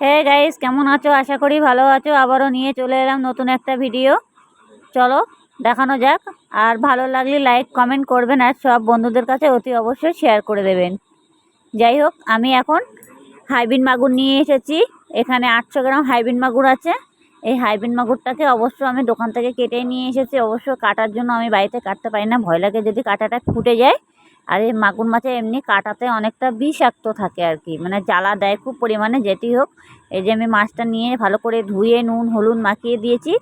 Hey guys কেমন আছো? আশা করি ভালো আছো। আবারও নিয়ে চলে এলাম নতুন একটা ভিডিও চলো, দেখানো যাক। আর ভালো লাগলে লাইক কমেন্ট করবেন আর সব বন্ধুদের কাছে অতি অবশ্যই শেয়ার করে দেবেন। যাই হোক, আমি এখন হাইবিন মাগুর নিয়ে এসেছি। এখানে আটশো গ্রাম হাইবিন মাগুর আছে। এই হাইবিন মাগুরটাকে অবশ্য আমি দোকান থেকে কেটে নিয়ে এসেছি। অবশ্য কাটার জন্য আমি বাড়িতে কাটতে পারি না। ভয় লাগে যদি কাটাটা ফুটে যায়। আর এই মাগুর মাছে এমনি কাটাতে অনেকটা বিষাক্ত থাকে আর কি। মানে জ্বালা দেয় খুব পরিমাণে, যেটি হোক। এই যে আমি মাছটা নিয়ে ভালো করে ধুয়ে নুন, হলুদ মাখিয়ে দিয়েছি।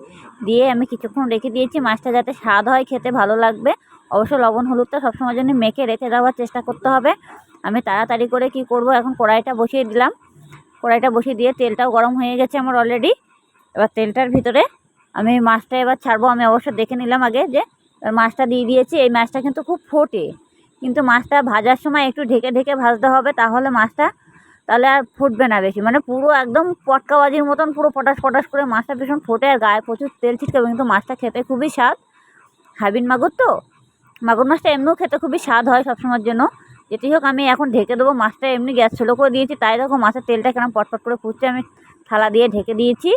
দিয়ে আমি কিছুক্ষণ রেখে দিয়েছি মাছটা যাতে স্বাদ হয়, খেতে ভালো লাগবে। অবশ্য লবণ, হলুদটা সবসময় জন্য মেখে রেখে দেওয়ার চেষ্টা করতে হবে। আমি তাড়াতাড়ি করে কি করব, এখন কড়াইটা বসিয়ে দিলাম। কড়াইটা বসিয়ে দিয়ে তেলটাও গরম হয়ে গেছে আমার অলরেডি এবার তেলটার ভিতরে আমি মাছটা এবার ছাড়বো। আমি অবশ্য দেখে নিলাম আগে যে মাছটা দিয়ে দিয়েছি। এই মাছটা কিন্তু খুব ফোটে। কিন্তু মাছটা ভাজার সময় একটু ঢেকে ঢেকে ভাজতে হবে, তাহলে মাছটা তাহলে আর ফুটবে না বেশি। মানে পুরো একদম পটকাবাজির মতন পুরো পটাশ পটাশ করে মাছটা ভীষণ ফোটে আর গায়ে প্রচুর তেল ছিটকাবে কিন্তু মাছটা খেতে খুবই স্বাদ। হাবিন মাগুর তো? মাগুর মাছটা এমনিও খেতে খুবই স্বাদ হয় সবসময়ের জন্য। যেটি হোক, আমি এখন ঢেকে দেবো, মাছটা এমনি গ্যাস ছোলো করে দিয়েছি, তাই দেখো মাছের তেলটা কেন পটপট করে ফুটছে, আমি থালা দিয়ে ঢেকে দিয়েছি।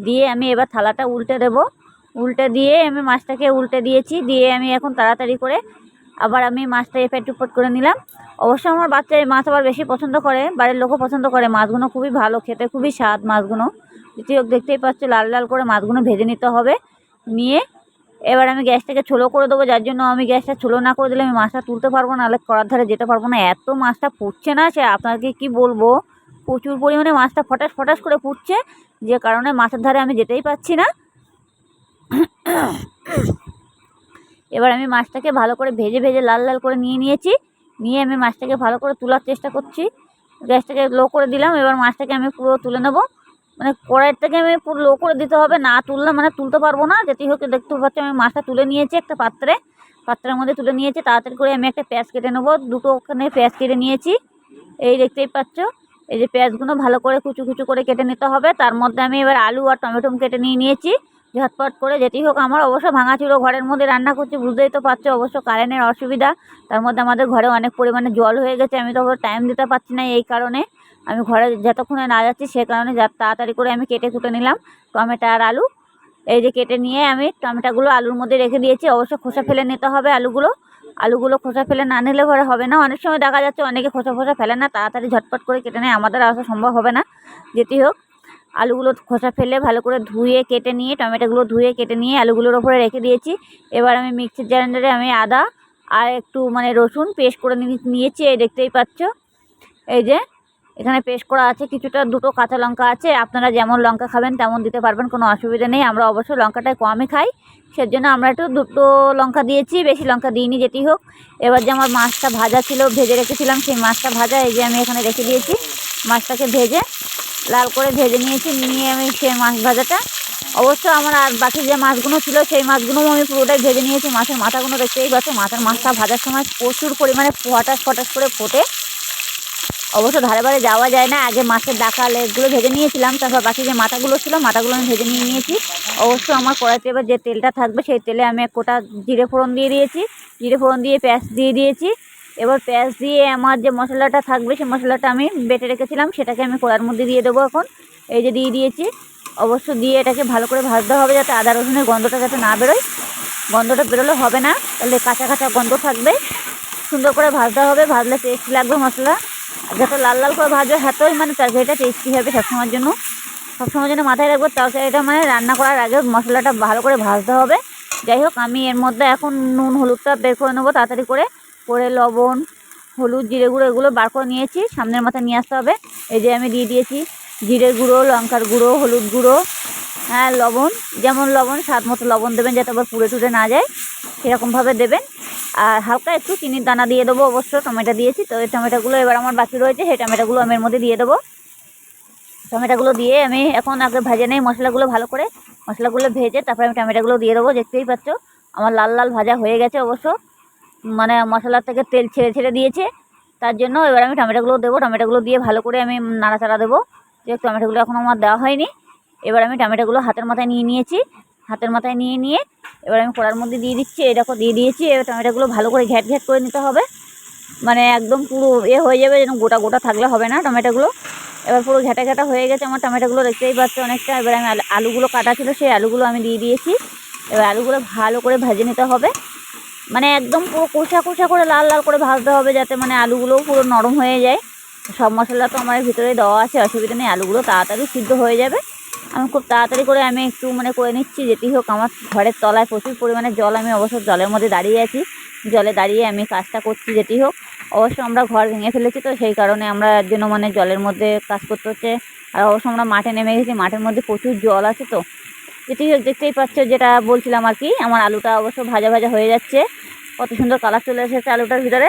দিয়ে আমি এবার থালাটা উল্টে দেবো। উল্টে দিয়ে আমি মাছটাকে উল্টে দিয়েছি, দিয়ে আমি এখন তাড়াতাড়ি করে আবার আমি মাছটা এফেট টুপট করে নিলাম। অবশ্য আমার বাচ্চা এই মাছ আবার বেশি পছন্দ করে, বাড়ির লোকও পছন্দ করে। মাছগুলো খুবই ভালো, খেতে খুবই স্বাদ মাছগুলো। দ্বিতীয় দেখতেই পাচ্ছি লাল লাল করে মাছগুলো ভেজে নিতে হবে। নিয়ে এবার আমি গ্যাসটাকে ছোলো করে দেবো, যার জন্য আমি গ্যাসটা ছোলো না করে দিলে আমি মাছটা তুলতে পারব না, নাহলে করার ধারে যেতে পারব না। এত মাছটা ফুটছে না সে, আপনাকে কি বলব? প্রচুর পরিমাণে মাছটা ফটাস ফটাস করে ফুটছে, যে কারণে মাছের ধারে আমি যেতেই পাচ্ছি না। এবার আমি মাছটাকে ভালো করে ভেজে ভেজে লাল লাল করে নিয়ে নিয়েছি। নিয়ে আমি মাছটাকে ভালো করে তোলার চেষ্টা করছি। গ্যাসটাকে লো করে দিলাম। এবার মাছটাকে আমি পুরো তুলে নেব। মানে কড়াইটাকে আমি পুরো লো করে দিতে হবে। না তুললে মানে তুলতে পারব না। যেটি হোক, দেখতে পাচ্ছি আমি মাছটা তুলে নিয়েছি একটা পাত্রে। পাত্রের মধ্যে তুলে নিয়েছি। তাড়াতাড়ি করে আমি একটা পেঁয়াজ কেটে নেব। দুটো ওখানে পেঁয়াজ কেটে নিয়েছি। এই দেখতেই পাচ্ছ। এই যে পেঁয়াজগুলো ভালো করে কুচু কুচু করে কেটে নিতে হবে। তার মধ্যে আমি এবার আলু আর টমেটো কেটে নিয়ে নিয়েছি। ঝটপট করে যেটি হোক, আমার অবশ্য ভাঙাচুরো ঘরের মধ্যে রান্না করছি, বুঝতেই তো পারছ অবশ্য কারেন্টের অসুবিধা। তার মধ্যে আমাদের ঘরে অনেক পরিমাণে জল হয়ে গেছে, আমি তো টাইম দিতে পারছি না এই কারণে। আমি ঘরে যতক্ষণে না যাচ্ছি সে কারণে যা তাড়াতাড়ি করে আমি কেটে কুটে নিলাম, টমেটো আর আলু। এই যে কেটে নিয়ে আমি টমেটোগুলো আলুর মধ্যে রেখে দিয়েছি, অবশ্য খোসা ফেলে নিতে হবে আলুগুলো। আলুগুলো খোসা ফেলে না নিলে ঘরে হবে না, অনেক সময় দেখা যাচ্ছে অনেকে খোসা ফোসা ফেলে না, তাড়াতাড়ি ঝটপট করে কেটে নেয়, আমাদের আসা সম্ভব হবে না। যেটি হোক আলুগুলো খোসা ফেলে ভালো করে ধুয়ে কেটে নিয়ে, টমেটোগুলো ধুয়ে কেটে নিয়ে আলুগুলোর ওপরে রেখে দিয়েছি। এবার আমি মিক্সির গ্রাইন্ডারে আমি আদা আর একটু মানে রসুন পেস্ট করে নিয়েছি, এই দেখতেই পাচ্ছ। এই যে, এখানে পেস্ট করা আছে, কিছুটা দুটো কাঁচা লঙ্কা আছে, আপনারা যেমন লঙ্কা খাবেন তেমন দিতে পারবেন, কোনো অসুবিধা নেই। আমরা অবশ্যই লঙ্কাটাই কমই খাই, সেজন্য আমরা একটু দুটো লঙ্কা দিয়েছি, বেশি লঙ্কা দিইনি, যেটি হোক। এবার যে আমার মাছটা ভাজা ছিল, ভেজে রেখেছিলাম, সেই মাছটা ভাজা, এই যে আমি এখানে রেখে দিয়েছি। মাছটাকে ভেজে লাল করে ভেজে নিয়েছি, নিয়ে আমি সেই মাছ ভাজাটা। অবশ্য আমার আর বাকি যে মাছগুলো ছিল, সেই মাছগুলোও আমি পুরোটাই ভেজে নিয়েছি। মাছের মাথাগুলো দেখতেই পাচ্ছ, মাছের মাছটা ভাজার সময় প্রচুর পরিমাণে ফটাস ফটাস করে ফোটে। অবশ্য ধারে বারে যাওয়া যায় না, আগে মাছের ডাকা লেগগুলো ভেজে নিয়েছিলাম, তারপর বাকি যে মাথাগুলো ছিল, মাথাগুলো আমি ভেজে নিয়ে নিয়েছি। অবশ্য আমার কড়াইতে এবার যে তেলটা থাকবে, সেই তেলে আমি এক কোটা জিরে ফোড়ন দিয়ে দিয়েছি। জিরে ফোড়ন দিয়ে পেঁয়াজ দিয়ে দিয়েছি। এবার পেঁয়াজ দিয়ে আমার যে মশলাটা থাকবে, সেই মশলাটা আমি বেটে রেখেছিলাম, সেটাকে আমি কড়ার মধ্যে দিয়ে দেবো এখন। এই যে দিয়ে দিয়েছি, অবশ্য দিয়ে এটাকে ভালো করে ভাজতে হবে যাতে আদা রসুনের গন্ধটা যাতে না বেরোয়। গন্ধটা বেরোলে হবে না, তাহলে কাঁচা কাঁচা গন্ধ থাকবে। সুন্দর করে ভাজতে হবে, ভাজলে টেস্টি লাগবে মশলা। যত লাল লাল করে ভাজবে, এতই মানে তরকারিটা টেস্টি হবে সবসময়ের জন্য। সবসময়ের জন্য মাথায় রাখব, তরকারিটা মানে রান্না করার আগে মশলাটা ভালো করে ভাজতে হবে। যাই হোক, আমি এর মধ্যে এখন নুন, হলুদটা বের করে নেব তাড়াতাড়ি করে। করে লবণ, হলুদ, জিরে গুঁড়ো এগুলো বার করে নিয়েছি। সামনের মাথায় নিয়ে আসতে হবে। এই যে আমি দিয়ে দিয়েছি জিরে গুঁড়ো, লঙ্কার গুঁড়ো, হলুদ গুঁড়ো হ্যাঁ লবণ। যেমন লবণ, স্বাদ মতো লবণ দেবেন যাতে আবার পুড়ে টুড়ে না যায়। সেরকমভাবে দেবেন। আর হালকা একটু চিনির দানা দিয়ে দেবো অবশ্য, টমেটো দিয়েছি। তো এই টমেটোগুলো এবার আমার বাকি রয়েছে। সেই টমেটোগুলো আমি এর মধ্যে দিয়ে দেবো। টমেটোগুলো দিয়ে আমি এখন আগে ভেজে নেই মশলাগুলো ভালো করে। মশলাগুলো ভেজে তারপরে আমি টমেটোগুলো দিয়ে দেবো। দেখতেই পাচ্ছ, আমার লাল লাল ভাজা হয়ে গেছে অবশ্য। মানে মশলার থেকে তেল ছেড়ে ছেড়ে দিয়েছে। তার জন্য এবার আমি টমেটোগুলো দেবো। টমেটোগুলো দিয়ে ভালো করে আমি নাড়াচাড়া দেবো। যে টমেটোগুলো এখন আমার দেওয়া হয়নি, এবার আমি টমেটোগুলো হাতের মাথায় নিয়ে নিয়েছি। হাতের মাথায় নিয়ে নিয়ে এবার আমি কড়ার মধ্যে দিয়ে দিচ্ছি। দেখো, দিয়ে দিয়েছি। এবার টমেটোগুলো ভালো করে ঘ্যাট ঘ্যাট করে নিতে হবে। মানে একদম পুরো এ হয়ে যাবে, যেন গোটা গোটা থাকলে হবে না টমেটোগুলো। এবার পুরো ঘেটা ঘেটা হয়ে গেছে আমার টমেটোগুলো, দেখতেই পাচ্ছ অনেকটা। এবার আমি আলু- আলুগুলো কাটা ছিল, সেই আলুগুলো আমি দিয়ে দিয়েছি। এবার আলুগুলো ভালো করে ভেজে নিতে হবে। মানে একদম পুরো কষা কষা করে লাল লাল করে ভাজতে হবে যাতে মানে আলুগুলোও পুরো নরম হয়ে যায়। সব মশলা তো আমার ভিতরে দেওয়া আছে, অসুবিধা নেই, আলুগুলো তাড়াতাড়ি সিদ্ধ হয়ে যাবে। আমি খুব তাড়াতাড়ি করে আমি একটু মানে করে নিচ্ছি যেটি হোক, আমার ঘরের তলায় প্রচুর পরিমাণে জল, আমি অবশ্য জলের মধ্যে দাঁড়িয়ে আছি। জলে দাঁড়িয়ে আমি কাজটা করছি যেটি হোক। অবশ্য আমরা ঘর ভেঙে ফেলেছি তো, সেই কারণে আমরা জন্য মানে জলের মধ্যে কাজ করতে হচ্ছে। আর অবশ্য আমরা মাঠে নেমে গেছি, মাঠের মধ্যে প্রচুর জল আছে তো যেটি দেখতেই পাচ্ছ যেটা বলছিলাম আর কি, আমার আলুটা অবশ্য ভাজা ভাজা হয়ে যাচ্ছে। কত সুন্দর কালার চলে এসেছে আলুটার ভিতরে।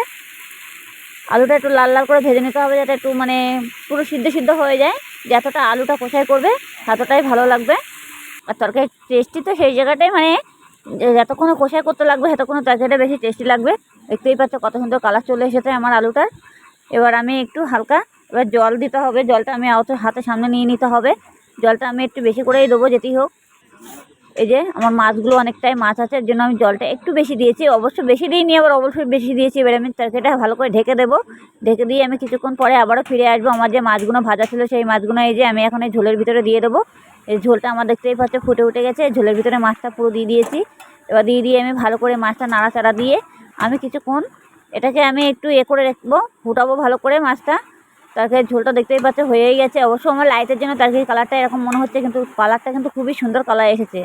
আলুটা একটু লাল লাল করে ভেজে নিতে হবে যাতে একটু মানে পুরো সিদ্ধ সিদ্ধ হয়ে যায় যতটা আলুটা কষাই করবে ততটাই ভালো লাগবে। আর তরকারি টেস্টি তো সেই জায়গাটাই মানে যতক্ষণ কষাই করতে লাগবে ততক্ষণ তরকারিটা বেশি টেস্টি লাগবে। দেখতেই পাচ্ছ কত সুন্দর কালার চলে এসেছে আমার আলুটার। এবার আমি একটু হালকা, এবার জল দিতে হবে, জলটা আমি অত হাতে সামনে নিয়ে নিতে হবে। জলটা আমি একটু বেশি করেই দেবো যেতেই হোক। এই যে আমার মাছগুলো অনেকটাই মাছ আছে, এর জন্য আমি জলটা একটু বেশি দিয়েছি, অবশ্য বেশি দিইনি, আবার অবশ্যই বেশি দিয়েছি, এবার আমি তরকারিটা ভালো করে ঢেকে দেবো। ঢেকে দিয়ে আমি কিছুক্ষণ পরে আবারও ফিরে আসব, আমার যে মাছগুলো ভাজা ছিল সেই মাছগুলো এই যে আমি এখন এই ঝোলের ভিতরে দিয়ে দেবো। এই ঝোলটা আমার দেখতেই পাচ্ছ ফুটে উঠে গেছে ঝোলের ভিতরে মাছটা পুরো দিয়ে দিয়েছি। এবার দিয়ে দিয়ে আমি ভালো করে মাছটা নাড়াচাড়া দিয়ে আমি কিছুক্ষণ এটাকে আমি একটু এ করে রাখব, ফুটাবো ভালো করে মাছটা। তরকারি ঝোলটা দেখতেই পাচ্ছ, হয়েই গেছে। অবশ্য আমার লাইটের জন্য তরকারি কালারটা এরকম মনে হচ্ছে, কিন্তু কালারটা কিন্তু খুবই সুন্দর কালার এসেছে।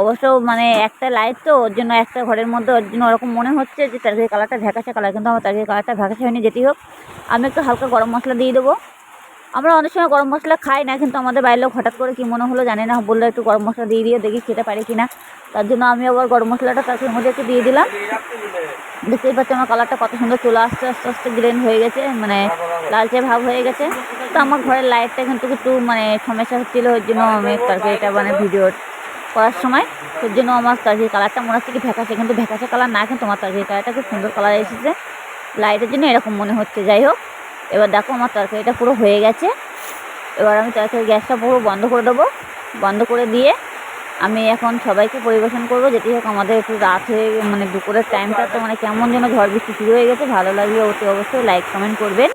অবশ্য মানে একটা লাইট তো, ওর জন্য একটা ঘরের মধ্যে ওর জন্য ওরকম মনে হচ্ছে যে তরকারি কালারটা ভ্যাকাশে কালার কিন্তু আমার তরকারি কালারটা ভ্যাকাশে হয়নি, যেটি হোক। আমি একটু হালকা গরম মশলা দিয়ে দেবো। আমরা অনেক সময় গরম মশলা খাই না, কিন্তু আমাদের বাইরের লোক হঠাৎ করে কী মনে হলো জানি না, বলল একটু গরম মশলা দিয়ে দিয়ে দেখি খেতে পারি কি না তার জন্য আমি আবার গরম মশলাটা তার মধ্যে একটু দিয়ে দিলাম। দেখতেই পাচ্ছি আমার কালারটা কত সুন্দর চলে আসতে আস্তে আস্তে গ্রেন হয়ে গেছে মানে লালচে ভাব হয়ে গেছে। তো আমার ঘরের লাইটটা কিন্তু একটু মানে সমস্যা হচ্ছিল ওই জন্য আমি তরকারিটা মানে ভিডিও করার সময় সেই জন্য আমার তরকারি কালারটা মনে হচ্ছে কি ভ্যাকাশে কিন্তু ভ্যাকাশে কালার না, কিন্তু আমার তরকারি কালারটা খুব সুন্দর কালার এসেছে। লাইটের জন্য এরকম মনে হচ্ছে, যাই হোক। এবার দেখো আমার তরকারিটা পুরো হয়ে গেছে। এবার আমি তরকারি গ্যাসটা পুরো বন্ধ করে দেবো। বন্ধ করে দিয়ে আমি এখন সবাইকে পরিবেশন করব, যেটি হোক আমাদের একটু রাত হয়ে মানে দুপুরের টাইমটা তো মানে কেমন যেন ঝড় বৃষ্টি শুরু হয়ে গেছে, ভালো লাগলে অতি অবশ্যই লাইক কমেন্ট করবেন।